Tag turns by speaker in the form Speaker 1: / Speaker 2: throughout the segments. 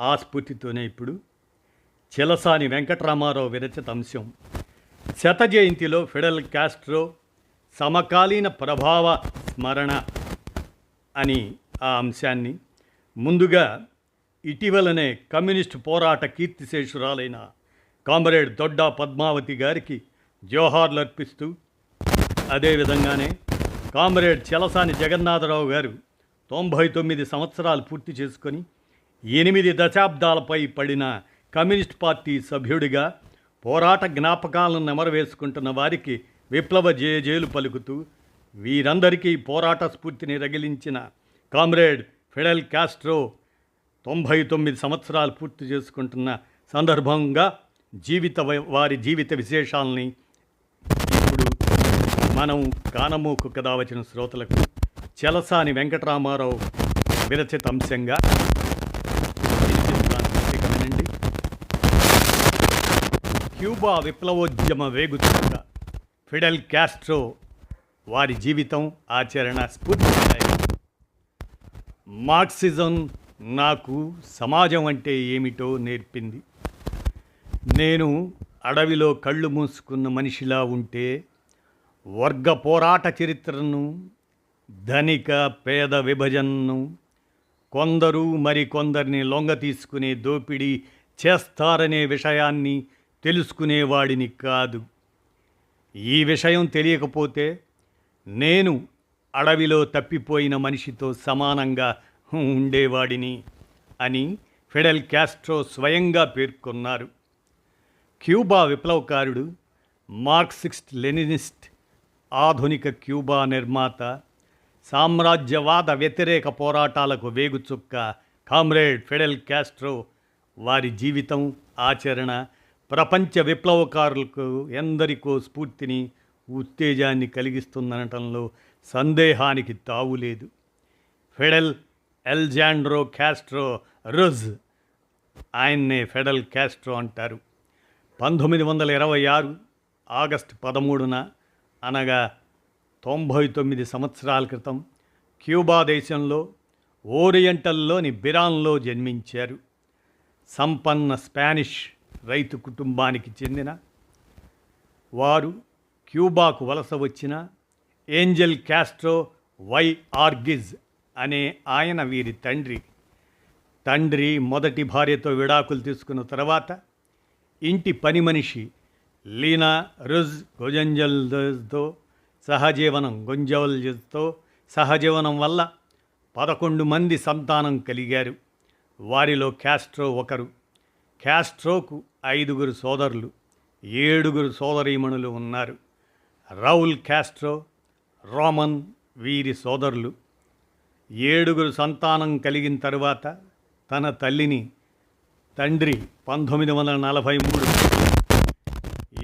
Speaker 1: ఆ స్ఫూర్తితోనే ఇప్పుడు చిలసాని వెంకటరామారావు విరచిత అంశం. శత జయంతిలో ఫిడల్ కాస్ట్రో సమకాలీన ప్రభావ స్మరణ అని ఆ అంశాన్ని ముందుగా ఇటీవలనే కమ్యూనిస్టు పోరాట కీర్తిశేషురాలైన కామ్రేడ్ దొడ్డా పద్మావతి గారికి జోహార్లు అర్పిస్తూ అదేవిధంగానే కామ్రేడ్ చలసాని జగన్నాథరావు గారు తొంభై తొమ్మిది సంవత్సరాలు పూర్తి చేసుకొని ఎనిమిది దశాబ్దాలపై పడిన కమ్యూనిస్ట్ పార్టీ సభ్యుడిగా పోరాట జ్ఞాపకాలను నెమరవేసుకుంటున్న వారికి విప్లవ జయజేలు పలుకుతూ వీరందరికీ పోరాట స్ఫూర్తిని రగిలించిన కామ్రేడ్ ఫిడెల్ కాస్ట్రో తొంభై తొమ్మిది సంవత్సరాలు పూర్తి చేసుకుంటున్న సందర్భంగా జీవిత వారి జీవిత విశేషాలని ఇప్పుడు మనం కానమూకు కథ వచ్చిన శ్రోతలకు చలసాని వెంకటరామారావు విరచిత అంశంగా క్యూబా విప్లవోద్యమ వేగుతున్న ఫిడెల్ క్యాస్ట్రో వారి జీవితం ఆచరణ స్ఫూర్తి మార్క్సిజం నాకు సమాజం అంటే ఏమిటో నేర్పింది. నేను అడవిలో కళ్ళు మూసుకున్న మనిషిలా ఉంటే వర్గ పోరాట చరిత్రను ధనిక పేద విభజనను కొందరు మరికొందరిని లొంగ తీసుకునే దోపిడీ చేస్తారనే విషయాన్ని తెలుసుకునేవాడిని కాదు. ఈ విషయం తెలియకపోతే నేను అడవిలో తప్పిపోయిన మనిషితో సమానంగా ఉండేవాడిని అని ఫిడెల్ క్యాస్ట్రో స్వయంగా పేర్కొన్నారు. క్యూబా విప్లవకారుడు మార్క్సిస్ట్ లెనినిస్ట్ ఆధునిక క్యూబా నిర్మాత సామ్రాజ్యవాద వ్యతిరేక పోరాటాలకు వేగుచుక్క కామ్రేడ్ ఫెడెల్ క్యాస్ట్రో వారి జీవితం ఆచరణ ప్రపంచ విప్లవకారులకు ఎందరికో స్ఫూర్తిని ఉత్తేజాన్ని కలిగిస్తుందనటంలో సందేహానికి తావులేదు ఫెడల్ ఎల్జాండ్రో క్యాస్ట్రో రుజ్ ఆయన్నే ఫెడల్ క్యాస్ట్రో అంటారు. పంతొమ్మిది వందల ఇరవై ఆరు ఆగస్టు పదమూడున అనగా తొంభై తొమ్మిది సంవత్సరాల క్రితం క్యూబా దేశంలో ఓరియంటల్లోని బిరాన్లో జన్మించారు. సంపన్న స్పానిష్ రైతు కుటుంబానికి చెందిన వారు క్యూబాకు వలస వచ్చిన ఏంజెల్ క్యాస్ట్రో వై ఆర్గిజ్ అనే ఆయన వీరి తండ్రి. తండ్రి మొదటి భార్యతో విడాకులు తీసుకున్న తర్వాత ఇంటి పని మనిషి లీనా రుజ్ గొజంజల్తో సహజీవనం గొంజవల్తో సహజీవనం వల్ల పదకొండు మంది సంతానం కలిగారు. వారిలో క్యాస్ట్రో ఒకరు. క్యాస్ట్రోకు ఐదుగురు సోదరులు ఏడుగురు సోదరీమణులు ఉన్నారు. రౌల్ క్యాస్ట్రో రోమన్ వీరి సోదరులు. ఏడుగురు సంతానం కలిగిన తరువాత తన తల్లిని తండ్రి పంతొమ్మిది వందల నలభై మూడు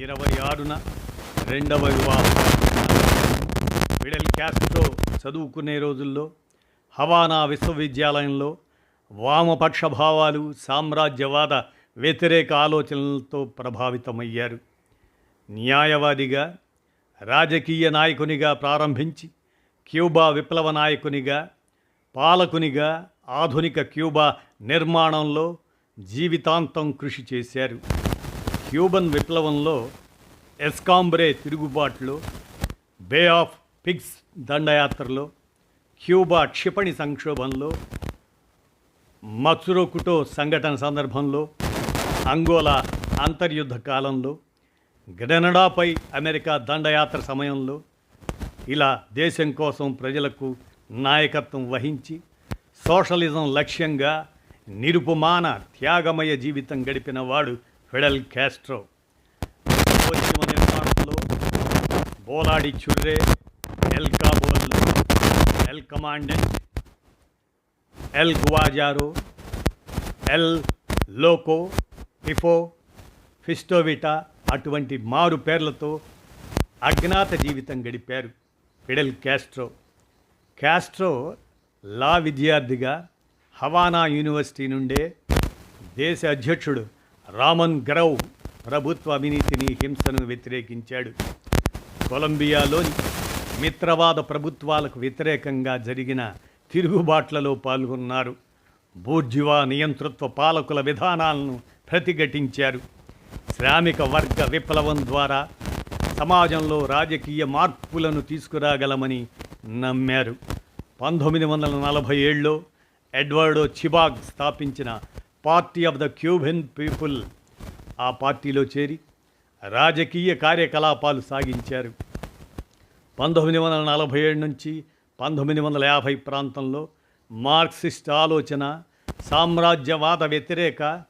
Speaker 1: ఇరవై ఆరున రెండవ వివాహం. ఫిడెల్ క్యాస్ట్రో చదువుకునే రోజుల్లో హవానా విశ్వవిద్యాలయంలో వామపక్ష భావాలు సామ్రాజ్యవాద వ్యతిరేక ఆలోచనలతో ప్రభావితమయ్యారు. న్యాయవాదిగా రాజకీయ నాయకునిగా ప్రారంభించి క్యూబా విప్లవ నాయకునిగా పాలకునిగా ఆధునిక క్యూబా నిర్మాణంలో జీవితాంతం కృషి చేశారు. క్యూబన్ విప్లవంలో ఎస్కాంబ్రే తిరుగుబాటులో బే ఆఫ్ పిగ్స్ దండయాత్రలో క్యూబా క్షిపణి సంక్షోభంలో మత్సురోకుటో సంఘటన సందర్భంలో అంగోలా అంతర్యుద్ధ కాలంలో గ్రెనడాపై అమెరికా దండయాత్ర సమయంలో ఇలా దేశం కోసం ప్రజలకు నాయకత్వం వహించి సోషలిజం లక్ష్యంగా నిరుపమాన త్యాగమయ జీవితం గడిపిన వాడు ఫెడల్ క్యాస్ట్రో పశ్చిమ నిర్మాణంలో బోలాడి చుర్రే El Caballo El Comandante El Guajiro El Loco టిఫో ఫిస్టోవిటా అటువంటి మారు పేర్లతో అజ్ఞాత జీవితం గడిపారు ఫిడెల్ క్యాస్ట్రో క్యాస్ట్రో లా విద్యార్థిగా హవానా యూనివర్సిటీ నుండే దేశ అధ్యక్షుడు రామన్ గ్రౌ ప్రభుత్వ అవినీతిని హింసను వ్యతిరేకించాడు. కొలంబియాలోని మిత్రవాద ప్రభుత్వాలకు వ్యతిరేకంగా జరిగిన తిరుగుబాట్లలో పాల్గొన్నారు. బూర్జువా నియంతృత్వ పాలకుల విధానాలను ప్రతిఘటించారు. శ్రామిక వర్గ విప్లవం ద్వారా సమాజంలో రాజకీయ మార్పులను తీసుకురాగలమని నమ్మారు. పంతొమ్మిది వందల నలభై ఏడులో ఎడ్వర్డో చిబాగ్ స్థాపించిన Party of the Cuban People ఆ పార్టీలో చేరి రాజకీయ కార్యకలాపాలు సాగించారు. పంతొమ్మిది వందల నలభై ఏడు నుంచి పంతొమ్మిది వందల యాభై ప్రాంతంలో మార్క్సిస్ట్ ఆలోచన సామ్రాజ్యవాద వ్యతిరేక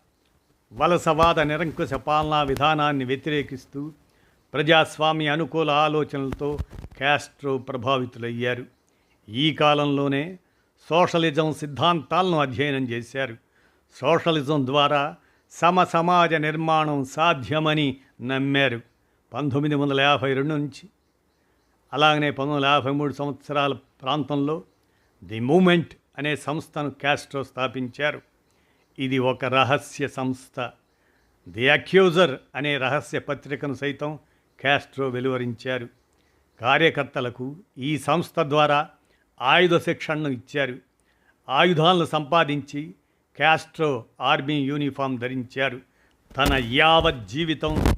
Speaker 1: వలసవాద నిరంకుశ పాలనా విధానాన్ని వ్యతిరేకిస్తూ ప్రజాస్వామ్య అనుకూల ఆలోచనలతో క్యాస్ట్రో ప్రభావితులయ్యారు. ఈ కాలంలోనే సోషలిజం సిద్ధాంతాలను అధ్యయనం చేశారు. సోషలిజం ద్వారా సమ సమాజ నిర్మాణం సాధ్యమని నమ్మారు పంతొమ్మిది వందల యాభై రెండు నుంచి. అలాగనే పంతొమ్మిది వందల యాభై మూడు సంవత్సరాల ప్రాంతంలో ది మూమెంట్ అనే సంస్థను క్యాస్ట్రో స్థాపించారు. ఇది ఒక రహస్య సంస్థ. ది అక్యూజర్ అనే రహస్య పత్రికను సైతం క్యాస్ట్రో వెలువరించారు. కార్యకర్తలకు ఈ సంస్థ ద్వారా ఆయుధ శిక్షణను ఇచ్చారు. ఆయుధాలను సంపాదించి క్యాస్ట్రో ఆర్మీ యూనిఫామ్ ధరించారు. తన యావత్ జీవితం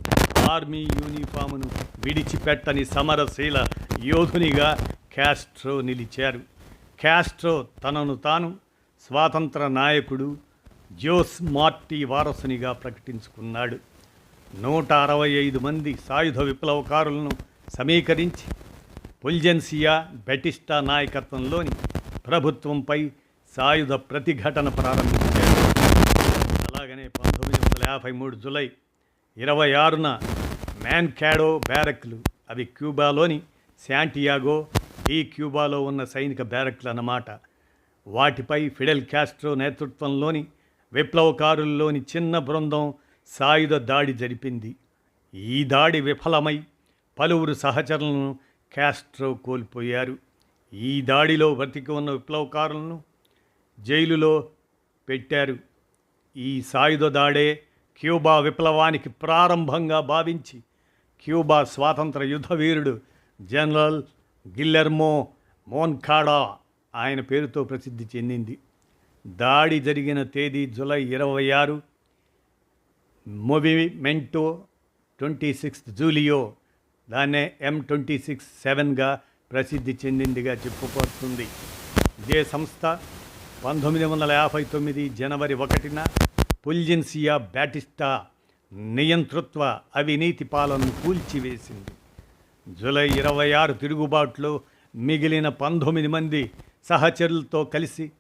Speaker 1: ఆర్మీ యూనిఫామును విడిచిపెట్టని సమరశీల యోధునిగా క్యాస్ట్రో నిలిచారు. క్యాస్ట్రో తనను తాను స్వాతంత్ర నాయకుడు జోస్ మార్టీ వారసునిగా ప్రకటించుకున్నాడు. నూట అరవై ఐదు మంది సాయుధ విప్లవకారులను సమీకరించి పుల్జెన్సియా బెటిస్టా నాయకత్వంలోని ప్రభుత్వంపై సాయుధ ప్రతిఘటన ప్రారంభించాడు అలాగనే పంతొమ్మిది వందల యాభై మూడు జులై ఇరవై ఆరున మ్యాన్క్యాడో బ్యారక్లు అవి క్యూబాలోని శాంటియాగో ఈ క్యూబాలో ఉన్న సైనిక బ్యారక్లు అన్నమాట. వాటిపై ఫిడెల్ క్యాస్ట్రో నేతృత్వంలోని విప్లవకారుల్లోని చిన్న బృందం సాయుధ దాడి జరిపింది. ఈ దాడి విఫలమై పలువురు సహచరులను క్యాస్ట్రో కోల్పోయారు. ఈ దాడిలో బ్రతికి ఉన్న విప్లవకారులను జైలులో పెట్టారు. ఈ సాయుధ దాడే క్యూబా విప్లవానికి ప్రారంభంగా భావించి క్యూబా స్వాతంత్ర యుద్ధవీరుడు జనరల్ గిల్లెర్మో మోన్కాడా ఆయన పేరుతో ప్రసిద్ధి చెందింది. దాడి జరిగిన తేదీ జూలై ఇరవై ఆరు. మొవిమెంటో ట్వంటీ సిక్స్త్ జూలియో దాన్నే ఎం ట్వంటీ సిక్స్ సెవెన్గా ప్రసిద్ధి చెందిందిగా చెప్పుకోతుంది ఇదే సంస్థ పంతొమ్మిది వందల యాభై తొమ్మిది జనవరి ఒకటిన పుల్జిన్సియా బ్యాటిస్టా నియంతృత్వ అవినీతి పాలనను కూల్చివేసింది. జూలై ఇరవై ఆరు తిరుగుబాటులో మిగిలిన పంతొమ్మిది మంది సహచరులతో కలిసి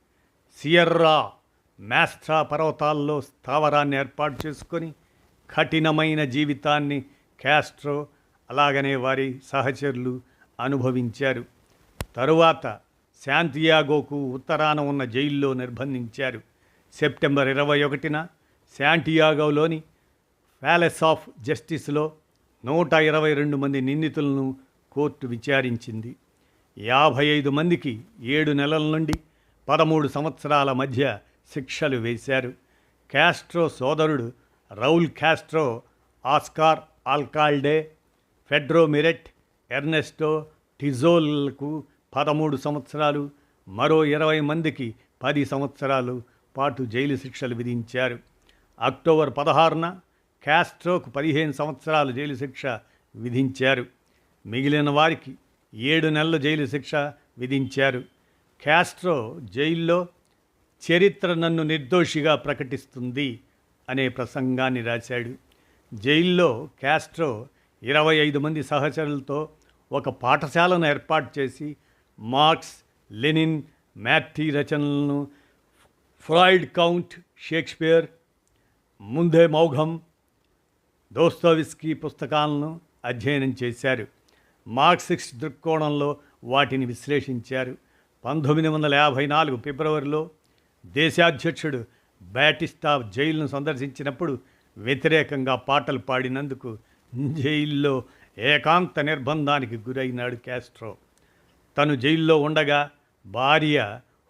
Speaker 1: సియర్రా మాస్ట్రా పర్వతాల్లో స్థావరాన్ని ఏర్పాటు చేసుకొని కఠినమైన జీవితాన్ని క్యాస్ట్రో అలాగనే వారి సహచరులు అనుభవించారు. తరువాత శాంతియాగోకు ఉత్తరాన ఉన్న జైల్లో నిర్బంధించారు. సెప్టెంబర్ ఇరవై ఒకటిన శాంటియాగోలోని ప్యాలెస్ ఆఫ్ జస్టిస్లో నూట ఇరవై రెండు మంది నిందితులను కోర్టు విచారించింది. యాభై ఐదు మందికి ఏడు నెలల నుండి పదమూడు సంవత్సరాల మధ్య శిక్షలు వేశారు. క్యాస్ట్రో సోదరుడు Raul Castro Oscar Alcalde Pedro Miret Ernesto టిజోల్కు పదమూడు సంవత్సరాలు మరో ఇరవై మందికి పది సంవత్సరాలు పాటు జైలు శిక్షలు విధించారు. అక్టోబర్ పదహారున క్యాస్ట్రోకు పదిహేను సంవత్సరాలు జైలు శిక్ష విధించారు. మిగిలిన వారికి ఏడు నెలల జైలు శిక్ష విధించారు. క్యాస్ట్రో జైల్లో చరిత్ర నన్ను నిర్దోషిగా ప్రకటిస్తుంది అనే ప్రసంగాన్ని రాశాడు. జైల్లో క్యాస్ట్రో ఇరవై ఐదు మంది సహచరులతో ఒక పాఠశాలను ఏర్పాటు చేసి మార్క్స్ లెనిన్ మ్యాథీ రచనలను ఫ్రాయిడ్ కౌంట్ షేక్స్పియర్ ముందే మౌఘం దోస్తోవిస్కీ పుస్తకాలను అధ్యయనం చేశారు. మార్క్సిస్ట్ దృక్కోణంలో వాటిని విశ్లేషించారు. పంతొమ్మిది వందల యాభై నాలుగు ఫిబ్రవరిలో దేశాధ్యక్షుడు బ్యాటిస్టా జైలును సందర్శించినప్పుడు వ్యతిరేకంగా పాటలు పాడినందుకు జైల్లో ఏకాంత నిర్బంధానికి గురైనాడు క్యాస్ట్రో తను జైల్లో ఉండగా భార్య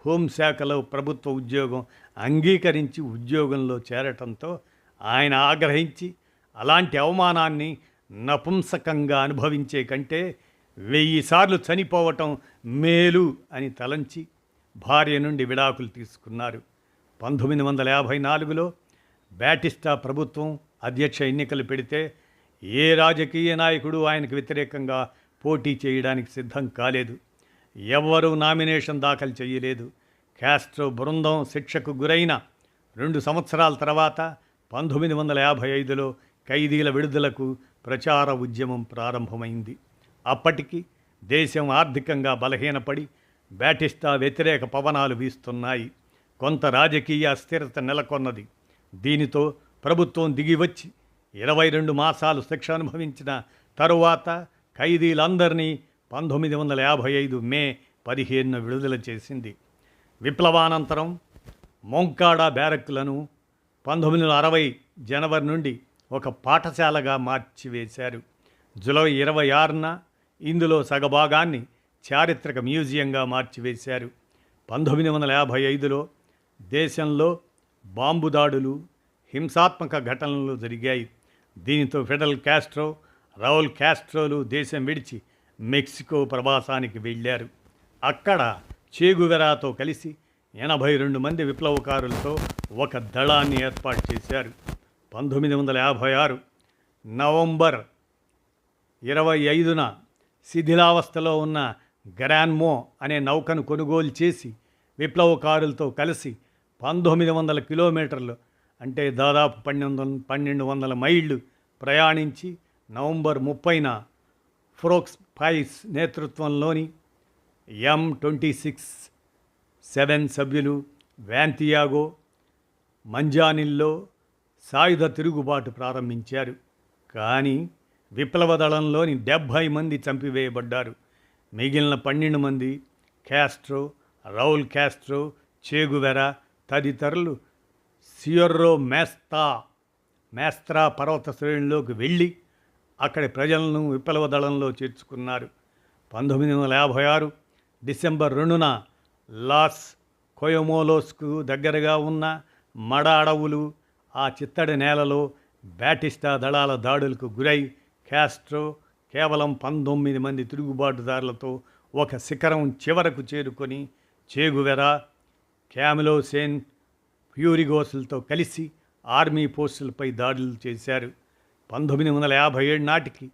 Speaker 1: హోంశాఖలో ప్రభుత్వ ఉద్యోగం అంగీకరించి ఉద్యోగంలో చేరటంతో ఆయన ఆగ్రహించి అలాంటి అవమానాన్ని నపుంసకంగా అనుభవించే కంటే వెయ్యి సార్లు చనిపోవటం మేలు అని తలంచి భార్య నుండి విడాకులు తీసుకున్నారు. పంతొమ్మిది వందల యాభై నాలుగులో బ్యాటిస్టా ప్రభుత్వం అధ్యక్ష ఎన్నికలు పెడితే ఏ రాజకీయ నాయకుడు ఆయనకు వ్యతిరేకంగా పోటీ చేయడానికి సిద్ధం కాలేదు. ఎవ్వరూ నామినేషన్ దాఖలు చేయలేదు. క్యాస్ట్రో బృందం శిక్షకు గురైన రెండు సంవత్సరాల తర్వాత పంతొమ్మిది వందల యాభై ఐదులో ఖైదీల విడుదలకు ప్రచార ఉద్యమం ప్రారంభమైంది. అప్పటికి దేశం ఆర్థికంగా బలహీనపడి బ్యాటిస్టా వ్యతిరేక పవనాలు వీస్తున్నాయి. కొంత రాజకీయ అస్థిరత నెలకొన్నది. దీనితో ప్రభుత్వం దిగివచ్చి ఇరవై రెండు మాసాలు శిక్ష అనుభవించిన తరువాత ఖైదీలందరినీ పంతొమ్మిది వందల యాభై ఐదు మే పదిహేనున విడుదల చేసింది. విప్లవానంతరం మొంకాడా బ్యారక్లను పంతొమ్మిది వందల అరవై జనవరి నుండి ఒక పాఠశాలగా మార్చివేశారు. జూలై ఇరవై ఆరున ఇందులో సగభాగాన్ని చారిత్రక మ్యూజియంగా మార్చివేశారు. పంతొమ్మిది వందల యాభై ఐదులో దేశంలో బాంబు దాడులు హింసాత్మక ఘటనలు జరిగాయి. దీనితో ఫెడరల్ క్యాస్ట్రో రౌల్ క్యాస్ట్రోలు దేశం విడిచి మెక్సికో ప్రవాసానికి వెళ్ళారు. అక్కడ చేగువెరాతో కలిసి ఎనభై రెండు మంది విప్లవకారులతో ఒక దళాన్ని ఏర్పాటు చేశారు. పంతొమ్మిది వందల యాభై ఆరు నవంబర్ ఇరవై ఐదున శిథిలావస్థలో ఉన్న గ్రాన్మో అనే నౌకను కొనుగోలు చేసి విప్లవకారులతో కలిసి పంతొమ్మిది వందల కిలోమీటర్లు అంటే దాదాపు పన్నెండు పన్నెండు వందల మైళ్ళు ప్రయాణించి నవంబర్ ముప్పైన ఫ్రోక్స్ ఫైస్ నేతృత్వంలోని ఎం ట్వంటీ సిక్స్ సెవెన్ సభ్యులు వ్యాంతియాగో మంజానిల్లో సాయుధ తిరుగుబాటు ప్రారంభించారు. కానీ విప్లవ దళంలోని డెబ్భై మంది చంపివేయబడ్డారు. మిగిలిన పన్నెండు మంది క్యాస్ట్రో రౌల్ క్యాస్ట్రో చేగువెరా తదితరులు సియర్రో మేస్తా మేస్త్రా పర్వత శ్రేణిలోకి వెళ్ళి అక్కడి ప్రజలను విప్లవ దళంలో చేర్చుకున్నారు. పంతొమ్మిది వందల యాభై ఆరు డిసెంబర్ రెండున లాస్ కొయమోలోస్కు దగ్గరగా ఉన్న మడ అడవులు ఆ చిత్తడి నేలలో బ్యాటిస్టా దళాల దాడులకు గురై క్యాస్ట్రో కేవలం పంతొమ్మిది మంది తిరుగుబాటుదారులతో ఒక శిఖరం చివరకు చేరుకొని చేగువెరా క్యామిలో సేన్ ప్యూరిగోసులతో కలిసి ఆర్మీ పోస్టులపై దాడులు చేశారు. పంతొమ్మిది వందల యాభై ఏడు నాటికి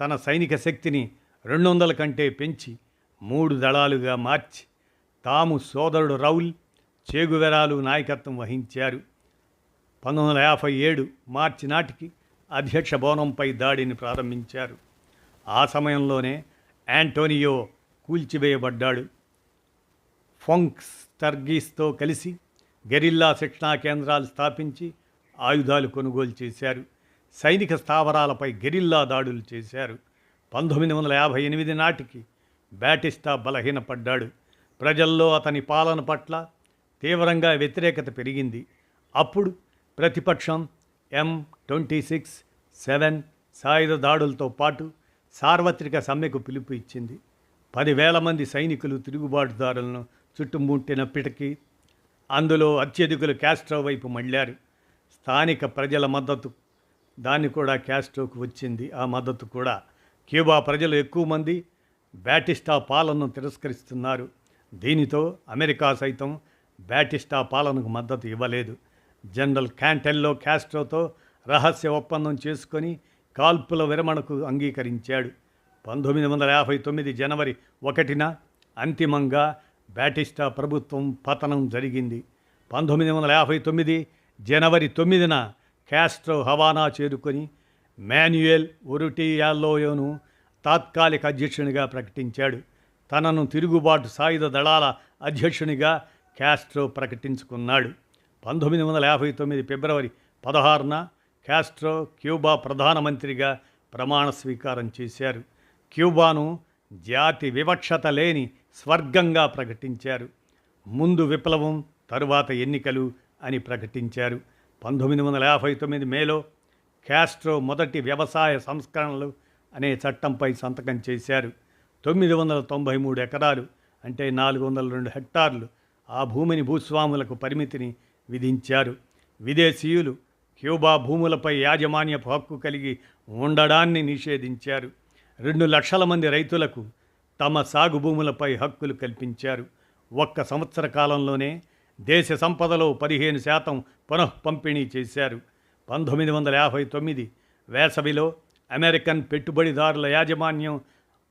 Speaker 1: తన సైనిక శక్తిని రెండు వందల కంటే పెంచి మూడు దళాలుగా మార్చి తాము సోదరుడు రౌల్ చేగువెరాలు నాయకత్వం వహించారు. పంతొమ్మిది వందల యాభై ఏడు మార్చి నాటికి అధ్యక్ష భవనంపై దాడిని ప్రారంభించారు. ఆ సమయంలోనే యాంటోనియో కూల్చివేయబడ్డాడు. ఫొంక్స్ టర్గీస్తో కలిసి గెరిల్లా శిక్షణా కేంద్రాలు స్థాపించి ఆయుధాలు కొనుగోలు చేశారు. సైనిక స్థావరాలపై గెరిల్లా దాడులు చేశారు. పంతొమ్మిది వందల యాభై ఎనిమిది నాటికి బ్యాటిస్టా బలహీనపడ్డాడు. ప్రజల్లో అతని పాలన పట్ల తీవ్రంగా వ్యతిరేకత పెరిగింది. అప్పుడు ప్రతిపక్షం ఎం ట్వంటీ సిక్స్ సెవెన్ సాయుధ దాడులతో పాటు సార్వత్రిక సమ్మెకు పిలుపు ఇచ్చింది. పదివేల మంది సైనికులు తిరుగుబాటుదారులను చుట్టుముట్టినప్పటికీ అందులో అత్యధికులు క్యాస్ట్రో వైపు మళ్ళారు స్థానిక ప్రజల మద్దతు. దాన్ని కూడా క్యాస్ట్రోకు వచ్చింది. ఆ మద్దతు కూడా క్యూబా ప్రజలు ఎక్కువ మంది బ్యాటిస్టా పాలనను తిరస్కరిస్తున్నారు. దీనితో అమెరికా సైతం బ్యాటిస్టా పాలనకు మద్దతు ఇవ్వలేదు. జనరల్ క్యాంటెల్లో క్యాస్ట్రోతో రహస్య ఒప్పందం చేసుకొని కాల్పుల విరమణకు అంగీకరించాడు. పంతొమ్మిది వందల యాభై తొమ్మిది జనవరి ఒకటిన అంతిమంగా బ్యాటిస్టా ప్రభుత్వం పతనం జరిగింది. పంతొమ్మిది వందల యాభై తొమ్మిది జనవరి తొమ్మిదిన క్యాస్ట్రో హవానా చేరుకొని మాన్యుయల్ ఒరుటియాలోయోను తాత్కాలిక అధ్యక్షునిగా ప్రకటించాడు. తనను తిరుగుబాటు సాయుధ దళాల అధ్యక్షునిగా క్యాస్ట్రో ప్రకటించుకున్నాడు. పంతొమ్మిది వందల యాభై తొమ్మిది ఫిబ్రవరి పదహారున క్యాస్ట్రో క్యూబా ప్రధానమంత్రిగా ప్రమాణ స్వీకారం చేశారు. క్యూబాను జాతి వివక్షత లేని స్వర్గంగా ప్రకటించారు. ముందు విప్లవం తరువాత ఎన్నికలు అని ప్రకటించారు. పంతొమ్మిది వందల యాభై తొమ్మిది మేలో క్యాస్ట్రో మొదటి వ్యవసాయ సంస్కరణలు అనే చట్టంపై సంతకం చేశారు. తొమ్మిది వందల తొంభై మూడు ఎకరాలు అంటే నాలుగు వందల రెండు హెక్టార్లు ఆ భూమిని భూస్వాములకు పరిమితిని విధించారు. విదేశీయులు క్యూబా భూములపై యాజమాన్యపు హక్కు కలిగి ఉండడాన్ని నిషేధించారు. రెండు లక్షల మంది రైతులకు తమ సాగు భూములపై హక్కులు కల్పించారు. ఒక్క సంవత్సర కాలంలోనే దేశ సంపదలో పదిహేను శాతం పునఃపంపిణీ చేశారు. పంతొమ్మిది వందల యాభై తొమ్మిది వేసవిలో అమెరికన్ పెట్టుబడిదారుల యాజమాన్యం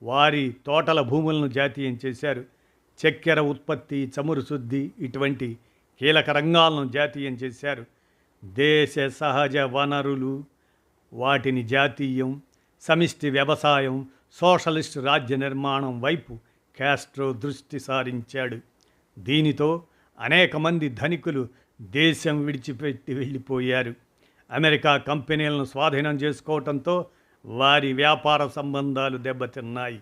Speaker 1: వారి తోటల భూములను జాతీయం చేశారు. చక్కెర ఉత్పత్తి చమురు శుద్ధి ఇటువంటి కీలక రంగాలను జాతీయం చేశారు. దేశ సహజ వనరులు వాటిని జాతీయం సమిష్టి వ్యవసాయం సోషలిస్ట్ రాజ్య నిర్మాణం వైపు క్యాస్ట్రో దృష్టి సారించాడు. దీనితో అనేక మంది ధనికులు దేశం విడిచిపెట్టి వెళ్ళిపోయారు. అమెరికా కంపెనీలను స్వాధీనం చేసుకోవటంతో వారి వ్యాపార సంబంధాలు దెబ్బతిన్నాయి.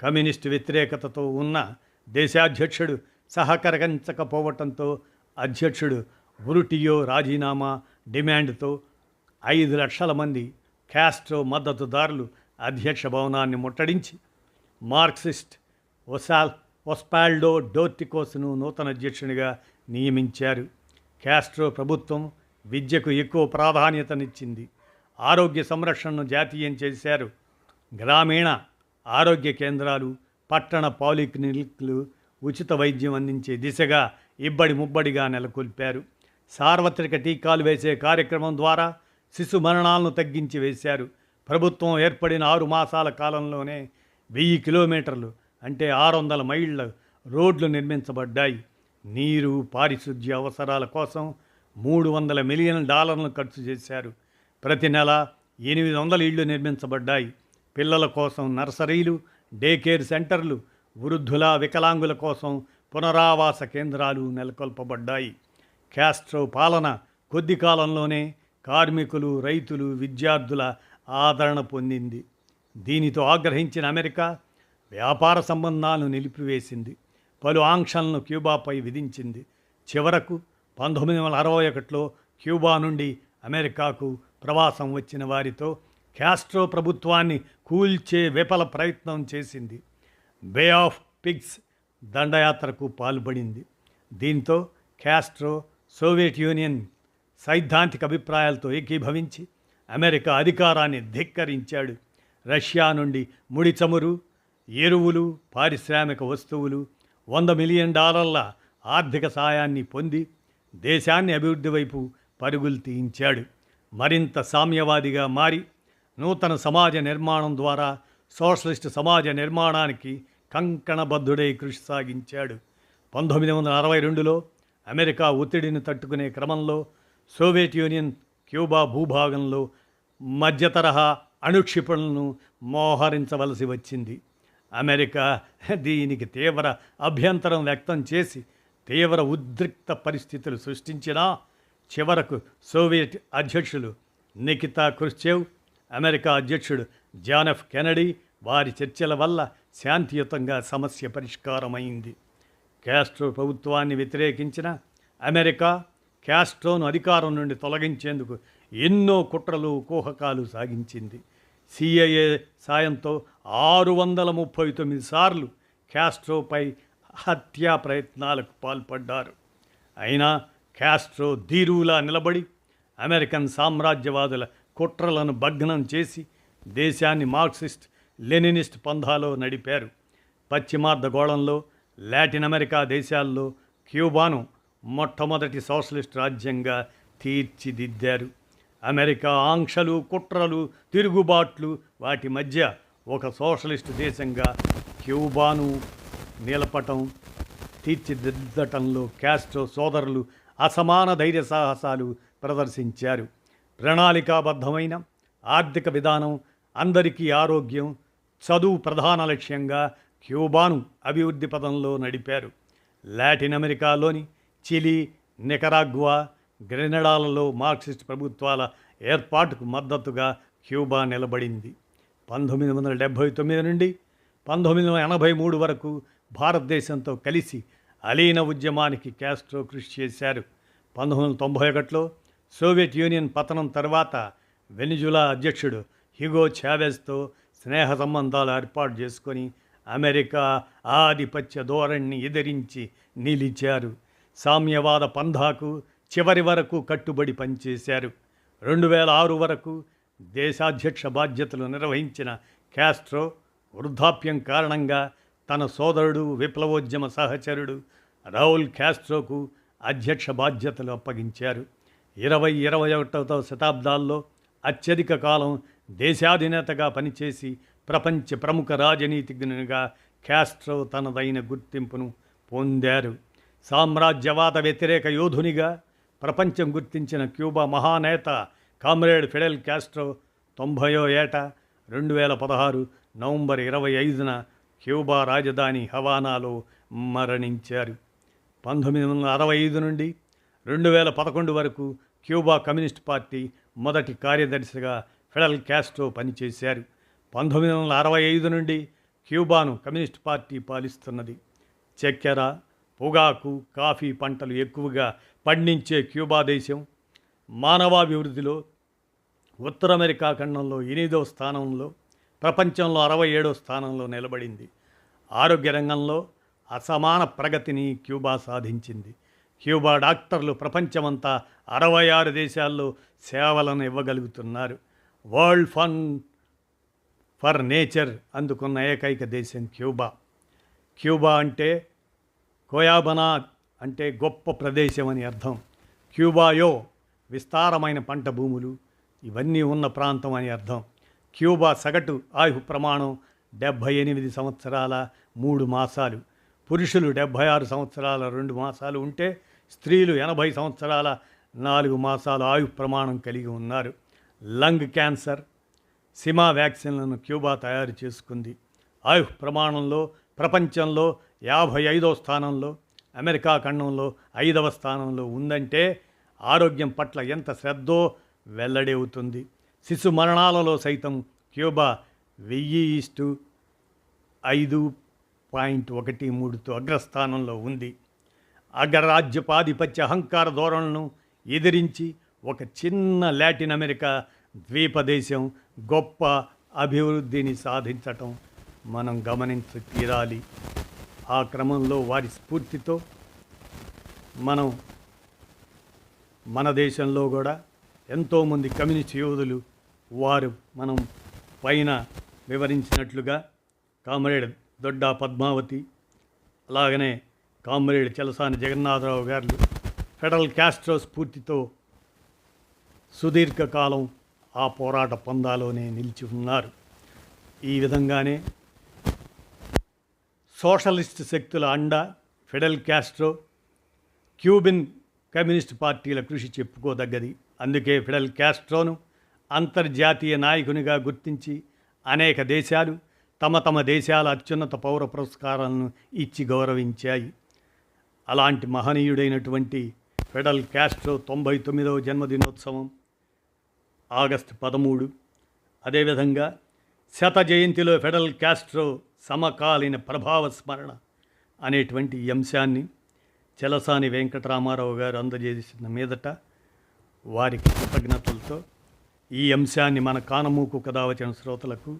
Speaker 1: కమ్యూనిస్టు వ్యతిరేకతతో ఉన్న దేశాధ్యక్షుడు సహకరించకపోవటంతో అధ్యక్షుడు ఉరుటియో రాజీనామా డిమాండ్తో ఐదు లక్షల మంది క్యాస్ట్రో మద్దతుదారులు అధ్యక్ష భవనాన్ని ముట్టడించి మార్క్సిస్ట్ ఒసాల్ ఒస్పాల్డో డోర్టికోస్ను నూతన అధ్యక్షునిగా నియమించారు. క్యాస్ట్రో ప్రభుత్వం విద్యకు ఎక్కువ ప్రాధాన్యతనిచ్చింది. ఆరోగ్య సంరక్షణను జాతీయం చేశారు. గ్రామీణ ఆరోగ్య కేంద్రాలు పట్టణ పాలిక్లినిక్లు ఉచిత వైద్యం అందించే దిశగా ఇబ్బడి ముబ్బడిగా నెలకొల్పారు. సార్వత్రిక టీకాలు వేసే కార్యక్రమం ద్వారా శిశు మరణాలను తగ్గించి వేశారు. ప్రభుత్వం ఏర్పడిన ఆరు మాసాల కాలంలోనే వెయ్యి కిలోమీటర్లు అంటే ఆరు వందల మైళ్ళ రోడ్లు నిర్మించబడ్డాయి. నీరు పారిశుద్ధ్య అవసరాల కోసం మూడు వందల మిలియన్ డాలర్లు ఖర్చు చేశారు. ప్రతి నెల ఎనిమిది వందల ఇళ్ళు నిర్మించబడ్డాయి. పిల్లల కోసం నర్సరీలు డే కేర్ సెంటర్లు వృద్ధుల వికలాంగుల కోసం పునరావాస కేంద్రాలు నెలకొల్పబడ్డాయి. క్యాస్ట్రో పాలన కొద్ది కాలంలోనే కార్మికులు రైతులు విద్యార్థుల ఆదరణ పొందింది. దీనితో ఆగ్రహించిన అమెరికా వ్యాపార సంబంధాలను నిలిపివేసింది. పలు ఆంక్షలను క్యూబాపై విధించింది. చివరకు పంతొమ్మిది వందల అరవై ఒకటిలో క్యూబా నుండి అమెరికాకు ప్రవాసం వచ్చిన వారితో క్యాస్ట్రో ప్రభుత్వాన్ని కూల్చే విఫల ప్రయత్నం చేసింది. బే ఆఫ్ పిగ్స్ దండయాత్రకు పాల్పడింది. దీంతో క్యాస్ట్రో సోవియట్ యూనియన్ సైద్ధాంతిక అభిప్రాయాలతో ఏకీభవించి అమెరికా అధికారాన్ని ధిక్కరించాడు. రష్యా నుండి ముడి చమురు ఎరువులు పారిశ్రామిక వస్తువులు వంద మిలియన్ డాలర్ల ఆర్థిక సాయాన్ని పొంది దేశాన్ని అభివృద్ధి వైపు పరుగులు తీయించాడు. మరింత సామ్యవాదిగా మారి నూతన సమాజ నిర్మాణం ద్వారా సోషలిస్ట్ సమాజ నిర్మాణానికి కంకణబద్ధుడై కృషి సాగించాడు. పంతొమ్మిది వందల అరవై రెండులో అమెరికా ఒత్తిడిని తట్టుకునే క్రమంలో సోవియట్ యూనియన్ క్యూబా భూభాగంలో మధ్యతరహా అణుక్షిపణులను మోహరించవలసి వచ్చింది. అమెరికా దీనికి తీవ్ర అభ్యంతరం వ్యక్తం చేసి తీవ్ర ఉద్రిక్త పరిస్థితులు సృష్టించినా చివరకు సోవియట్ అధ్యక్షులు నికితా క్రుశ్చేవ్ అమెరికా అధ్యక్షుడు జానఫ్ కెనడీ వారి చర్చల వల్ల శాంతియుతంగా సమస్య పరిష్కారమైంది. క్యాస్ట్రో ప్రభుత్వాన్ని వ్యతిరేకించిన అమెరికా క్యాస్ట్రోను అధికారం నుండి తొలగించేందుకు ఎన్నో కుట్రలు కుహకాలు సాగించింది. సిఐఏ సాయంతో ఆరు వందల ముప్పై తొమ్మిది సార్లు క్యాస్ట్రోపై హత్యా ప్రయత్నాలకు పాల్పడ్డారు. అయినా క్యాస్ట్రో ధీరువులా నిలబడి అమెరికన్ సామ్రాజ్యవాదుల కుట్రలను భగ్నం చేసి దేశాన్ని మార్క్సిస్ట్ లెనినిస్ట్ పంధాలో నడిపారు. పశ్చిమార్ధగోళంలో లాటిన్ అమెరికా దేశాల్లో క్యూబాను మొట్టమొదటి సోషలిస్ట్ రాజ్యంగా తీర్చిదిద్దారు. అమెరికా ఆంక్షలు కుట్రలు తిరుగుబాట్లు వాటి మధ్య ఒక సోషలిస్ట్ దేశంగా క్యూబాను నిలపటం తీర్చిదిద్దటంలో క్యాస్ట్రో సోదరులు అసమాన ధైర్య సాహసాలు ప్రదర్శించారు. ప్రణాళికాబద్ధమైన ఆర్థిక విధానం అందరికీ ఆరోగ్యం చదువు ప్రధాన లక్ష్యంగా క్యూబాను అభివృద్ధి పదంలో నడిపారు. లాటిన్ అమెరికాలోని చిలీ నికరాగ్వా గ్రెనడాలలో మార్క్సిస్ట్ ప్రభుత్వాల ఏర్పాటుకు మద్దతుగా క్యూబా నిలబడింది. పంతొమ్మిది వందల డెబ్భై తొమ్మిది నుండి పంతొమ్మిది వందల ఎనభై మూడు వరకు భారతదేశంతో కలిసి అలీన ఉద్యమానికి క్యాస్ట్రో కృషి చేశారు. పంతొమ్మిది వందల తొంభై ఒకటిలో సోవియట్ యూనియన్ పతనం తర్వాత వెనిజులా అధ్యక్షుడు హిగో చావెజ్తో స్నేహ సంబంధాలు ఏర్పాటు చేసుకొని అమెరికా ఆధిపత్య ధోరణిని ఎదిరించి నిలిచారు. సామ్యవాద పంధాకు చివరి వరకు కట్టుబడి పనిచేశారు. రెండు వేల ఆరు వరకు దేశాధ్యక్ష బాధ్యతలు నిర్వహించిన క్యాస్ట్రో వృద్ధాప్యం కారణంగా తన సోదరుడు విప్లవోద్యమ సహచరుడు రౌల్ క్యాస్ట్రోకు అధ్యక్ష బాధ్యతలు అప్పగించారు. ఇరవై ఇరవై ఒకటవ శతాబ్దాల్లో అత్యధిక కాలం దేశాధినేతగా పనిచేసి ప్రపంచ ప్రముఖ రాజనీతిజ్ఞునిగా క్యాస్ట్రో తనదైన గుర్తింపును పొందారు. సామ్రాజ్యవాద వ్యతిరేక యోధునిగా ప్రపంచం గుర్తించిన క్యూబా మహానేత కామ్రేడ్ ఫిడెల్ క్యాస్ట్రో తొంభయో ఏట రెండు వేల పదహారు నవంబర్ ఇరవై ఐదున క్యూబా రాజధాని హవానాలో మరణించారు. పంతొమ్మిది వందల అరవై ఐదు నుండి రెండు వేల పదకొండు వరకు క్యూబా కమ్యూనిస్ట్ పార్టీ మొదటి కార్యదర్శిగా ఫెడరల్ క్యాస్ట్రో పనిచేశారు. పంతొమ్మిది వందల అరవై ఐదు నుండి క్యూబాను కమ్యూనిస్ట్ పార్టీ పాలిస్తున్నది. చక్కెర పొగాకు కాఫీ పంటలు ఎక్కువగా పండించే క్యూబా దేశం. మానవాభివృద్ధిలో ఉత్తర అమెరికా ఖండంలో ఎనిమిదవ స్థానంలో ప్రపంచంలో అరవై ఏడవ స్థానంలో నిలబడింది. ఆరోగ్య రంగంలో అసమాన ప్రగతిని క్యూబా సాధించింది. క్యూబా డాక్టర్లు ప్రపంచమంతా అరవై ఆరు దేశాల్లో సేవలను ఇవ్వగలుగుతున్నారు. వరల్డ్ ఫన్ ఫర్ నేచర్ అందుకున్న ఏకైక దేశం క్యూబా. క్యూబా అంటే కోయాబనా అంటే గొప్ప ప్రదేశం అని అర్థం. క్యూబాయో విస్తారమైన పంట భూములు ఇవన్నీ ఉన్న ప్రాంతం అని అర్థం. క్యూబా సగటు ఆయు ప్రమాణం డెబ్భై ఎనిమిది సంవత్సరాల మూడు మాసాలు. పురుషులు డెబ్భై ఆరు సంవత్సరాల రెండు మాసాలు ఉంటే స్త్రీలు ఎనభై సంవత్సరాల నాలుగు మాసాల ఆయు ప్రమాణం కలిగి ఉన్నారు. లంగ్ క్యాన్సర్ సిమా వ్యాక్సిన్లను క్యూబా తయారు చేసుకుంది. ఆయుష్ ప్రమాణంలో ప్రపంచంలో యాభై ఐదో స్థానంలో అమెరికా ఖండంలో ఐదవ స్థానంలో ఉందంటే ఆరోగ్యం పట్ల ఎంత శ్రద్ధో వెల్లడవుతుంది. శిశు మరణాలలో సైతం క్యూబా వెయ్యి ఇస్టు ఐదు పాయింట్ ఒకటి మూడుతో అగ్రస్థానంలో ఉంది. అగ్రరాజ్యపాధిపత్య అహంకార ధోరణులను ఎదిరించి ఒక చిన్న లాటిన్ అమెరికా ద్వీపదేశం గొప్ప అభివృద్ధిని సాధించటం మనం గమనించి తీరాలి. ఆ క్రమంలో వారి స్ఫూర్తితో మనం మన దేశంలో కూడా ఎంతోమంది కమ్యూనిస్ట్ యోధులు వారు మనం పైన వివరించినట్లుగా కామ్రేడ్ దొడ్డా పద్మావతి అలాగనే కామ్రేడ్ చలసాని జగన్నాథరావు గారు ఫెడరల్ క్యాస్ట్రో స్ఫూర్తితో సుదీర్ఘకాలం ఆ పోరాట పందాలోనే నిలిచి ఉన్నారు. ఈ విధంగానే సోషలిస్ట్ శక్తుల అండ ఫెడల్ క్యాస్ట్రో క్యూబిన్ కమ్యూనిస్ట్ పార్టీల కృషి చెప్పుకోదగ్గది. అందుకే ఫిడల్ క్యాస్ట్రోను అంతర్జాతీయ నాయకునిగా గుర్తించి అనేక దేశాలు తమ తమ దేశాల అత్యున్నత పౌర పురస్కారాలను ఇచ్చి గౌరవించాయి. అలాంటి మహనీయుడైనటువంటి ఫెడల్ క్యాస్ట్రో తొంభై తొమ్మిదవ జన్మదినోత్సవం ఆగస్టు పదమూడు. అదేవిధంగా శత జయంతిలో ఫెడరల్ క్యాస్ట్రో సమకాలీన ప్రభావ స్మరణ అనేటువంటి ఈ అంశాన్ని చలసాని వెంకటరామారావు గారు అందజేసిన మీదట వారికి కృతజ్ఞతలతో ఈ అంశాన్ని మన కానమూకు కథ వచ్చిన శ్రోతలకు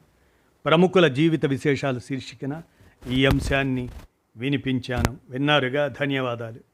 Speaker 1: ప్రముఖుల జీవిత విశేషాలు శీర్షికన ఈ అంశాన్ని వినిపించాను. విన్నారుగా? ధన్యవాదాలు.